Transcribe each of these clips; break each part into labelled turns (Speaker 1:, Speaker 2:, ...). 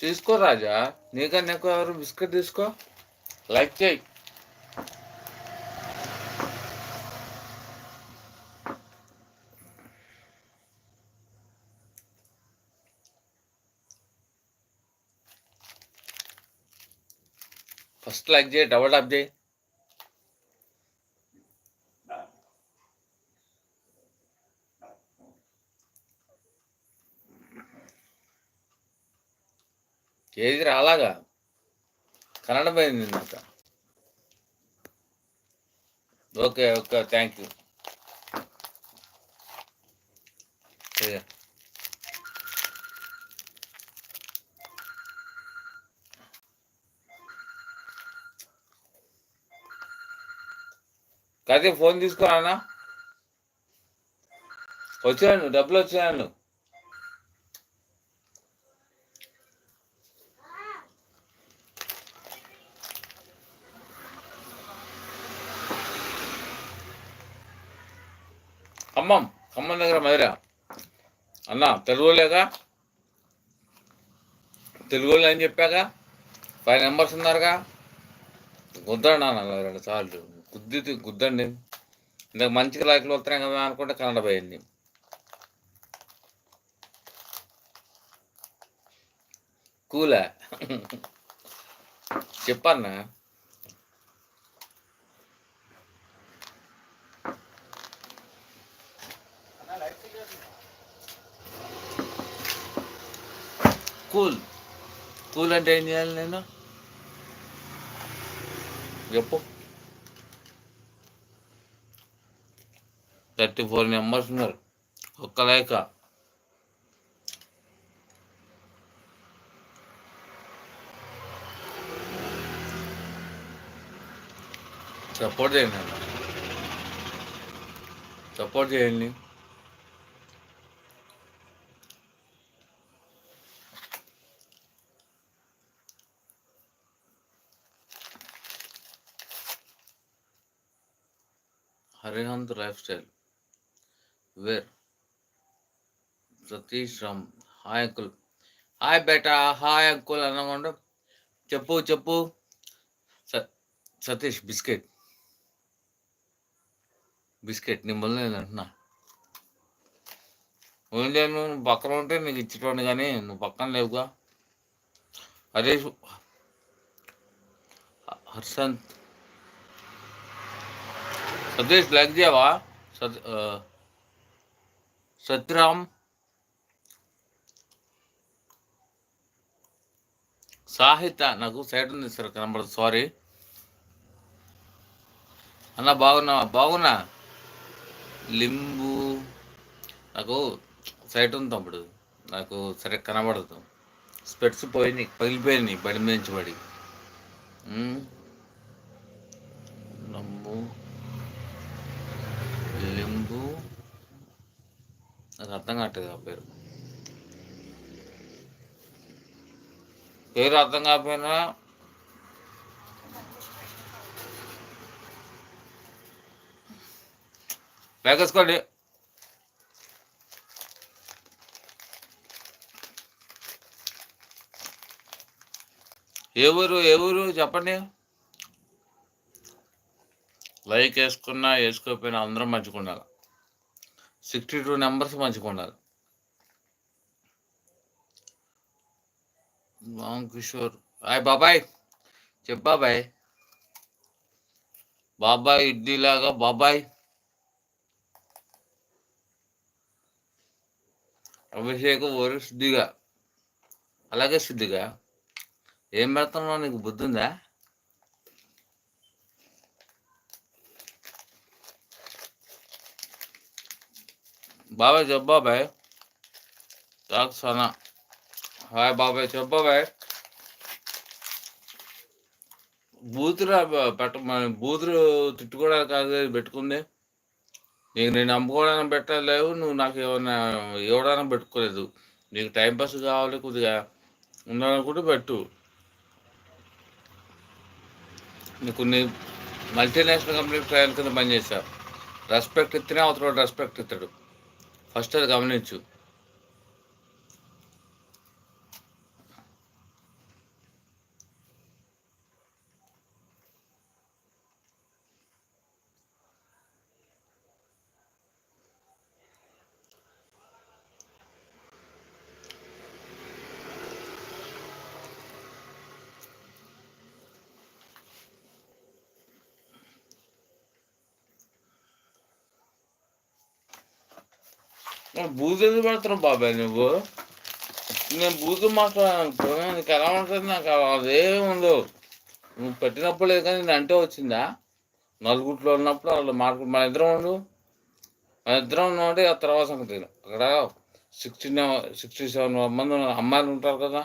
Speaker 1: తీసుకో రాజా. నీకన్నా ఎక్కువ ఎవరు బిస్కెట్ తీసుకో? లైక్ చేయి. ఫస్ట్ లైక్ చేయి డబల్ టాప్ చేయి. ఏది రాలాగా? కన్నడ పోయింది నాకు ఓకే ఓకే థ్యాంక్ యూ కదే ఫోన్ తీసుకురానా వచ్చాను డబ్బులు వచ్చాను ఖమ్మం ఖమ్మం దగ్గర మధుర. అన్న తెలుగులేగా తెలుగులో అని చెప్పాక? ఫైవ్ నెంబర్స్ ఉన్నారుగా? గుద్దండి అన్న రెండు సార్లు. గుద్ది గుద్దండి. ఇందాక మంచిగా లైక్లు వస్తున్నాయి కదా అనుకుంటే కన్నడ పోయింది. కూలా? చెప్పన్నా? కూల్ కూల్ అంటే ఏం చేయాలి నేను చెప్పు థర్టీ ఫోర్ మెంబర్స్ ఉన్నారు ఒక్క లేక సపోర్ట్ చేయండి అన్న సపోర్ట్ చేయండి Harihant lifestyle wear Satish Ram hi uncle. Hi బేటా హాయ్ అంకుల్ అనకుండా చెప్పు చెప్పు. స- సతీష్ బిస్కెట్. బిస్కెట్ నిమ్మల్ని నేను అంటున్నా. లేదు నువ్వు పక్కన ఉంటే నీకు ఇచ్చేటోని కానీ నువ్వు పక్కన లేవుగా. హరీష్ హర్షంత్ సతీష్ లైక్ చేయవా? సత్ సత్యరామ్. సాహిత నాకు సైట్ ఉంది సార్ కనబడదు సారీ అన్న బాగున్నావా? బాగున్నా? లింబు. నాకు సైట్ ఉంది తమ్ముడు. నాకు సరే కనబడదు. స్పెట్స్ పోయినాయి పగిలిపోయినాయి బడి మీద నుంచి పడి. నాకు అర్థం కావట్లేదు ఆ పేరు. పేరు అర్థం కాకపోయినా వేగేసుకోండి ఏ ఊరు ఏ ఊరు చెప్పండి. లైక్ వేసుకున్నా వేసుకోకపోయినా అందరం మంచిగా ఉండాలి. సిక్స్టీ టూ నెంబర్స్ మంచిగా ఉండాలి కిషోర్. హాయ్ బాబాయ్ చెప్ బాబాయ్. బాబాయ్ ఇడ్లీలాగా బాబాయ్. అభిషేకం ఓరు శుద్ధిగా అలాగే శుద్ధిగా ఏం పెడుతున్నావు నీకు బుద్ధి ఉందా బాబాయ్ చెప్పు తాకు సనా హాయ్ బాబాయ్ చెప్పు బాబాయ్ బూతులు పెట్ట బూతులు తిట్టుకోవడానికి కాదు పెట్టుకుంది నీకు నేను అమ్ముకోవడానికి పెట్టలేవు నువ్వు నాకు ఏమైనా ఇవ్వడానికి పెట్టుకోలేదు. నీకు టైంపాస్ కావాలి కొద్దిగా. ఉండాలనుకుంటే పెట్టు. నీకు కొన్ని మల్టీనేషనల్ కంపెనీ ట్రయల్ కింద పనిచేశావు రెస్పెక్ట్ ఇస్తేనే అవతల రెస్పెక్ట్ ఇస్తాడు. ఫస్ట్ అది గమనించు. బూతులు పెడుతున్నావు బాబాయ్ నువ్వు. నేను బూతు మాట్లాడాను నీకు ఎలా ఉంటుంది నాకు అదేమి ఉండవు నువ్వు పెట్టినప్పుడు లేదు కానీ నేను అంటే వచ్చిందా? నలుగుట్లో ఉన్నప్పుడు వాళ్ళు మార్కెట్ మన ఇద్దరం ఉండు. మన ఇద్దరం ఉన్నామంటే ఆ తర్వాత సంగతి అక్కడ సిక్స్టీ సిక్స్టీ సెవెన్ మంది అమ్మాయిలు ఉంటారు కదా.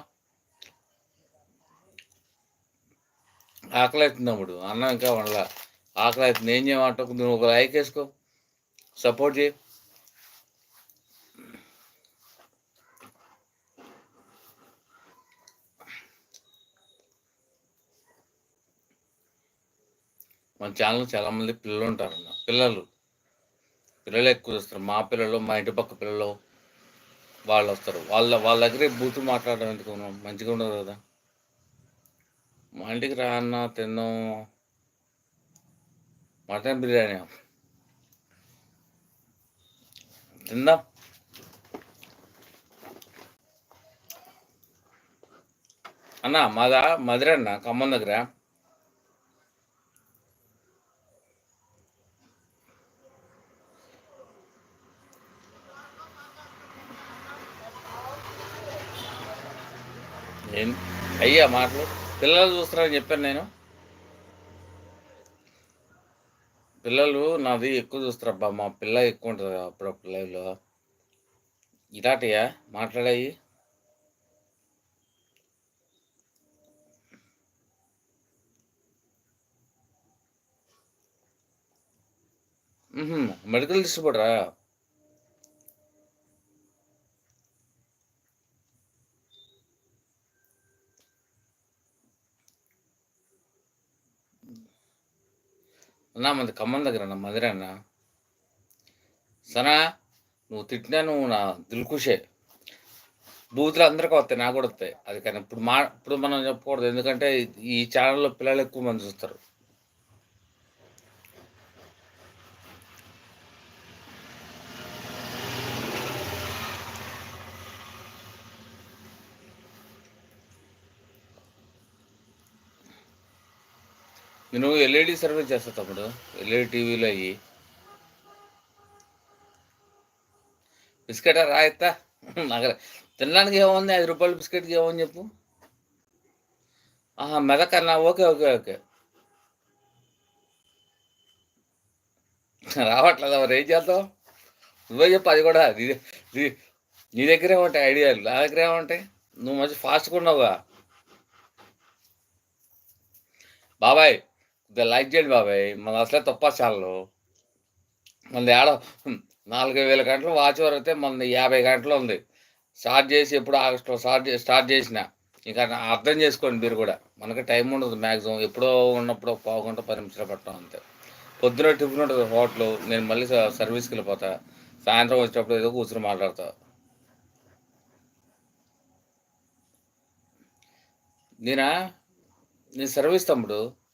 Speaker 1: ఆకలి అవుతుంది అప్పుడు అన్నం ఇంకా వండలా. ఆకలి అవుతుంది ఏం చేయమంటావు? నువ్వు ఒక లైక్ వేసుకో. సపోర్ట్ చేయి. మన ఛానల్ చాలామంది పిల్లలు ఉంటారన్న. పిల్లలు. పిల్లలు ఎక్కువ వస్తారు మా పిల్లలు మా ఇంటి పక్క పిల్లలు వాళ్ళు వస్తారు. వాళ్ళ వాళ్ళ దగ్గరే బూతు మాట్లాడడం ఎందుకు? మంచిగా ఉండదు కదా. మా ఇంటికి రా అన్న తిన్నాం. మటన్ బిర్యానీ. తిందాం. అన్న మాదా మధురన్న ఖమ్మం దగ్గర. అయ్యా మాటలు. పిల్లలు చూస్తున్నారని చెప్పాను నేను. పిల్లలు నాది ఎక్కువ చూస్తారబ్బా మా పిల్ల ఎక్కువ ఉంటుంది అప్పుడప్పుడు లైవ్లో. ఇలాంటియా మాట్లాడాయి. మెడికల్ డిస్ట్రిబ్యూటరా? అన్న మంది ఖమ్మం దగ్గర అన్న మధుర అన్న. సనా నువ్వు తిట్టినా నువ్వు నా దిల్కుషే. బూతులు అందరికీ వస్తాయి నాకు కూడా వస్తాయి. అది కానీ ఇప్పుడు మా ఇప్పుడు మనం చెప్పకూడదు. ఎందుకంటే ఈ ఛానల్లో పిల్లలు ఎక్కువ మంది చూస్తారు. నేను ఎల్ఈడి సర్వీస్ చేస్తా తమ్ముడు. ఎల్ఈడి టీవీలో అయ్యి. బిస్కెట్ రాయిస్తా నాకు తినడానికి ఏముంది? ఐదు రూపాయలు బిస్కెట్కి ఏమని చెప్పు. ఆహా మెదకన్నా ఓకే ఓకే ఓకే. రావట్లేదు మరి? ఏం చేస్తావు? నువ్వే చెప్పు అది కూడా. నీ దగ్గరే ఉంటాయి ఐడియాలు. నా దగ్గర ఉంటాయి. నువ్వు మంచి ఫాస్ట్గా ఉన్నావుగా. బాబాయ్ లైక్ చేయండి బాబాయ్ మన అసలే తప్ప ఛానల్. మన ఏడ నాలుగు వేల గంటలు వాచ్ వరకు అయితే మన యాభై గంటలు ఉంది. స్టార్ట్ చేసి ఎప్పుడు ఆగస్టులో స్టార్ట్ స్టార్ట్ చేసిన. ఇంకా అర్థం చేసుకోండి మీరు కూడా. మనకి టైం ఉండదు మ్యాక్సిమం ఎప్పుడో ఉన్నప్పుడు పావు గంట పది నిమిషాలు పట్టడం అంతే. పొద్దున టిఫిన్ ఉంటుంది హోటల్ నేను మళ్ళీ సర్వీస్కి వెళ్ళిపోతా. సాయంత్రం వచ్చేటప్పుడు ఏదో కూర్చొని మాట్లాడతా. నేనా? నేను సర్వీస్ తమ్ముడు?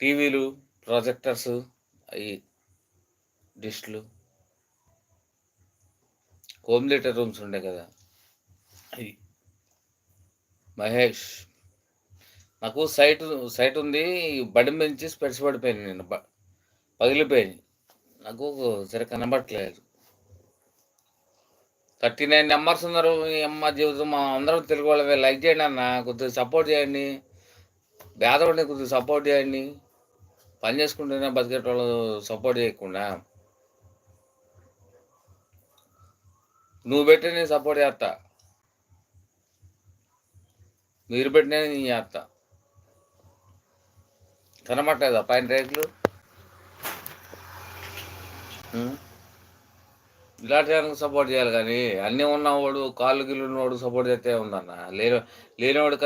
Speaker 1: టీవీలు ప్రొజెక్టర్స్ అవి డిష్లు. హోమ్ థియేటర్ రూమ్స్ ఉండే కదా. అవి మహేష్. నాకు సైట్ సైట్ ఉంది బడి నుంచి స్పెట్స్ పడిపోయింది నేను. పగిలిపోయింది నాకు సరే కనబట్టలేదు థర్టీ నైన్ నెంబర్స్ ఉన్నారు. అమ్మ జీవితం మా అందరం తెలుగు వాళ్ళమే. లైక్ చేయండి అన్న. కొద్దిగా సపోర్ట్ చేయండి. పేదవాడిని కొద్దిగా సపోర్ట్ చేయండి. పని చేసుకుంటేనే బతికేటోళ్ళు సపోర్ట్ చేయకుండా. నువ్వు పెట్టి నేను సపోర్ట్ చేస్తా. మీరు పెట్టినా నేను చేస్తా. కనబట్టలేదా పైన రేట్లు ఇలాంటి దానికి సపోర్ట్ చేయాలి కానీ అన్నీ ఉన్నవాడు కాళ్ళు గిల్లు ఉన్నవాడు సపోర్ట్ చేస్తే ఉందన్న లేని లేనివాడు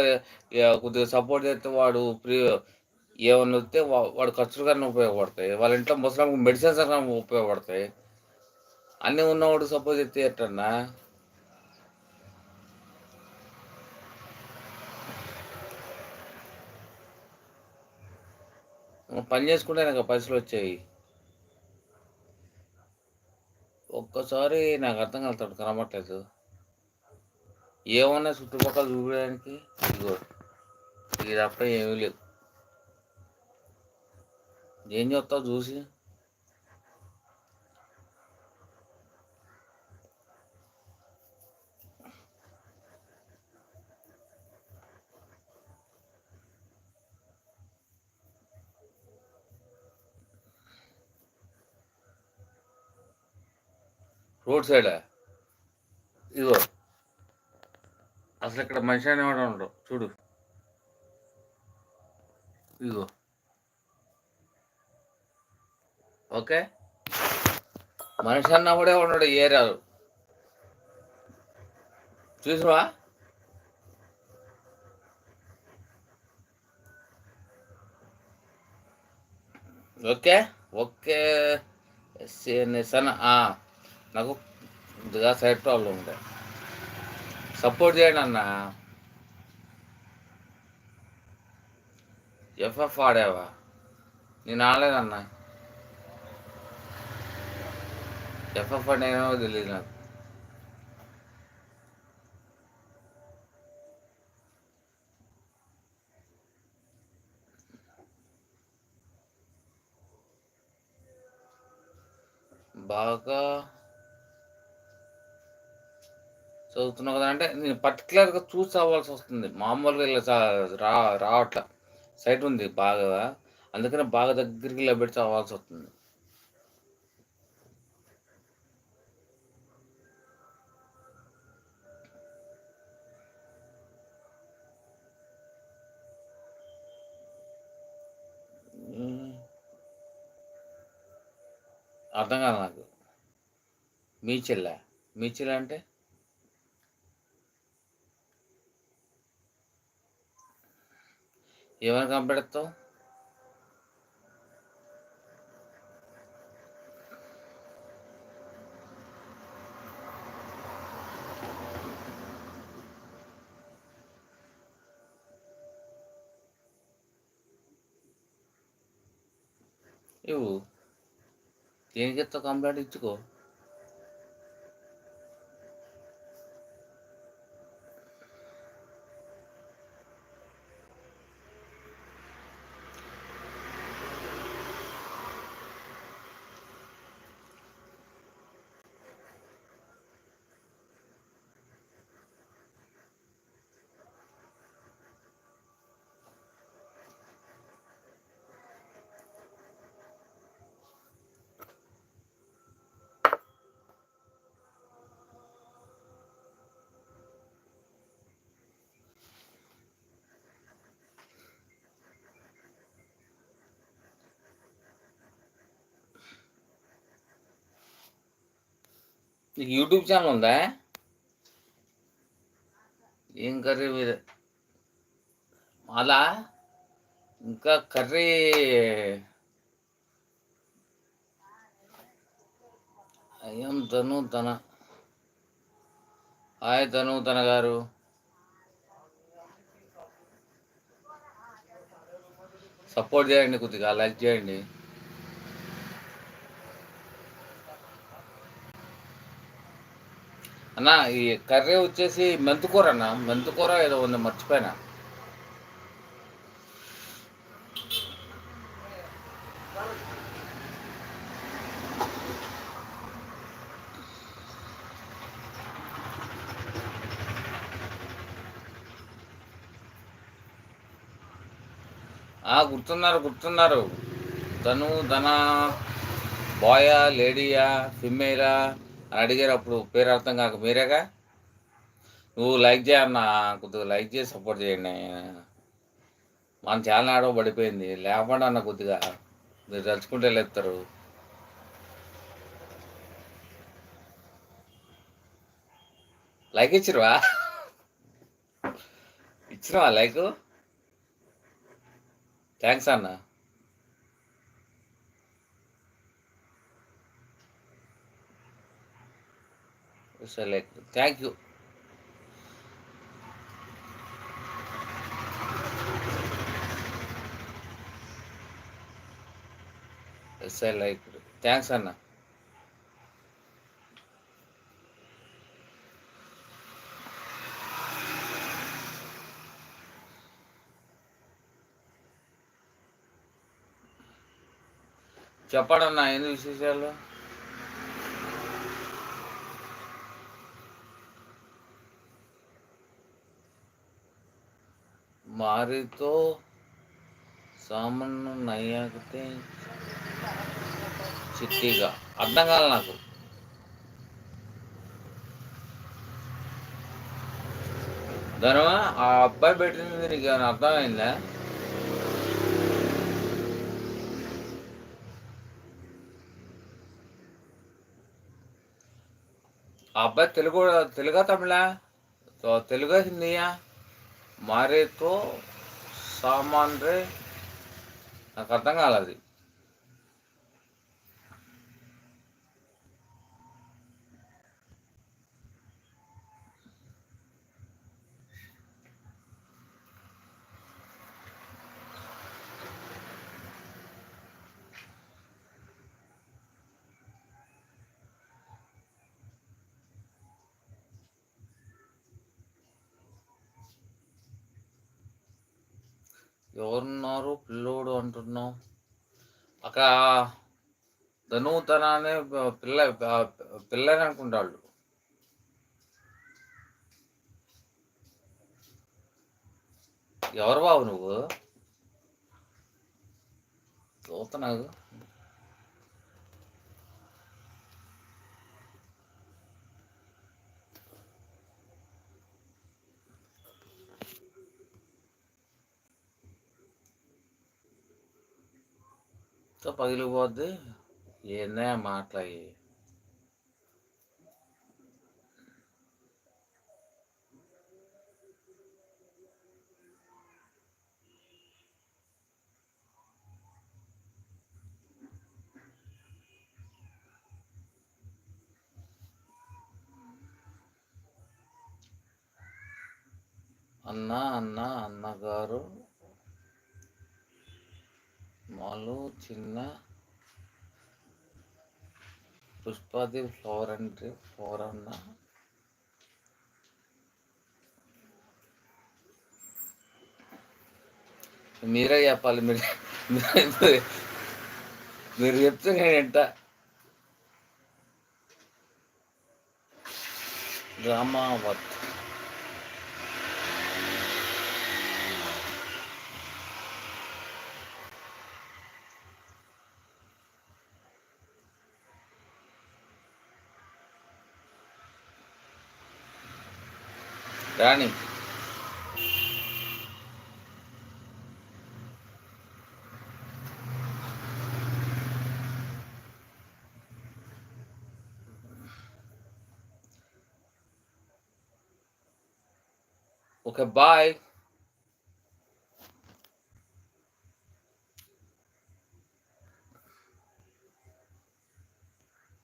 Speaker 1: కొద్దిగా సపోర్ట్ చేస్తే వాడు ప్రీ ఏమన్నా వస్తే వాడు ఖర్చులు కన్నా ఉపయోగపడతాయి. వాళ్ళ ఇంట్లో ముసలాంకు మెడిసిన్స్ అన్నా ఉపయోగపడతాయి. అన్నీ ఉన్నవాడు సపోజ్ ఎత్తే ఎట్టన్నా? పని చేసుకుంటే నాకు పైసలు వచ్చాయి. ఒక్కసారి నాకు అర్థం కలుగుతాడు కనబట్టలేదు ఏమన్నా చుట్టుపక్కల చూడడానికి? ఇదిగో ఇది తప్ప ఏమీ లేదు ఏం చెప్తావు చూసి? Road side? ఇదో అసలు ఇక్కడ మనిషి అనేవాడు ఉండడు. చూడు. ఇదిగో. ఓకే? మనిషి అన్నప్పుడే ఉన్నాడు ఏరాలు ఏరియాలో. ఓకే? ఓకే. సన్ నాకు కొద్దిగా సైడ్ ప్రాబ్లం ఉండే సపోర్ట్ చేయండి అన్న. ఎఫ్ఎఫ్ ఆడావా? నేను ఆడలేదన్నా. ఎఫ్ఎఫ్ అనేమో తెలియదు నాకు. బాగా చదువుతున్నావు కదా అంటే నేను పర్టికులర్గా చూసి అవ్వాల్సి వస్తుంది. మామూలుగా ఇలా రావట్లే రా రావట్ల. సైట్ ఉంది బాగా. అందుకని బాగా దగ్గరికి ఇలా పెట్టి అవ్వాల్సి వస్తుంది. అర్థం కాదు నాకు. మీ చెల్ల మీ చెల్ల అంటే? ఏమైనా కంపెడతావు ఇవు దేనికి ఎత్తావు కంప్లైంట్ ఇచ్చుకో? నీకు యూట్యూబ్ ఛానల్ ఉందా? ఏం కర్రీ మీద? అలా ఇంకా కర్రీ అయ్యం తను తన. హాయ్ తను తన గారు. సపోర్ట్ చేయండి కొద్దిగా లైక్ చేయండి. అన్న ఈ కర్రీ వచ్చేసి మెంతుకూర అన్న. మెంతుకూర ఏదో ఉంది మర్చిపోయినా? ఆ గుర్తున్నారు గుర్తున్నారు. తను ధన బాయా లేడీయా ఫిమేలా? అని అడిగారు అప్పుడు పేరు అర్థం కాక మీరేగా? నువ్వు లైక్ చేయన్న కొద్దిగా లైక్ చేసి సపోర్ట్ చేయండి మన ఛానల్ ఆడవ పడిపోయింది. లేకుండా అన్న కొద్దిగా. మీరు తలుచుకుంటే లేపుతారు. లైక్ ఇచ్చిరువా ఇచ్చినవా లైక్? థ్యాంక్స్ అన్నా. Select thank you select thanks అన్న. చెప్పడన్నా ఏంది విశేషాలు? మారితో సామాన్యం అయ్యాకతే చిట్టిగా. అర్థం కాదు నాకు. ధర్మ ఆ అబ్బాయి పెట్టింది నీకు ఏమైనా అర్థమైందా? ఆ అబ్బాయి తెలుగు తెలుగా తమిళ? తెలుగు హిందీయా మారేతో సామాన్ రే నాకు అర్థం కాలేదు ఎవరున్నారు? పిల్లోడు అంటున్నావు. అక్కడ ధను పిల్ల పిల్లని అనుకుంటాడు ఎవరు బాబు నువ్వు? చూస్తున్నావు. పగిలిపోద్ది. ఏందే మాట్లాడి అన్న అన్న అన్నగారు. మాలు చిన్న పుష్పాది ఫ్లవర్ అంటే ఫ్లవర్ అన్న. మీరే చెప్పాలి. మీరు మీరు చెప్తే నేను ఎంత రామావత్ రాణి ఓకే బాయ్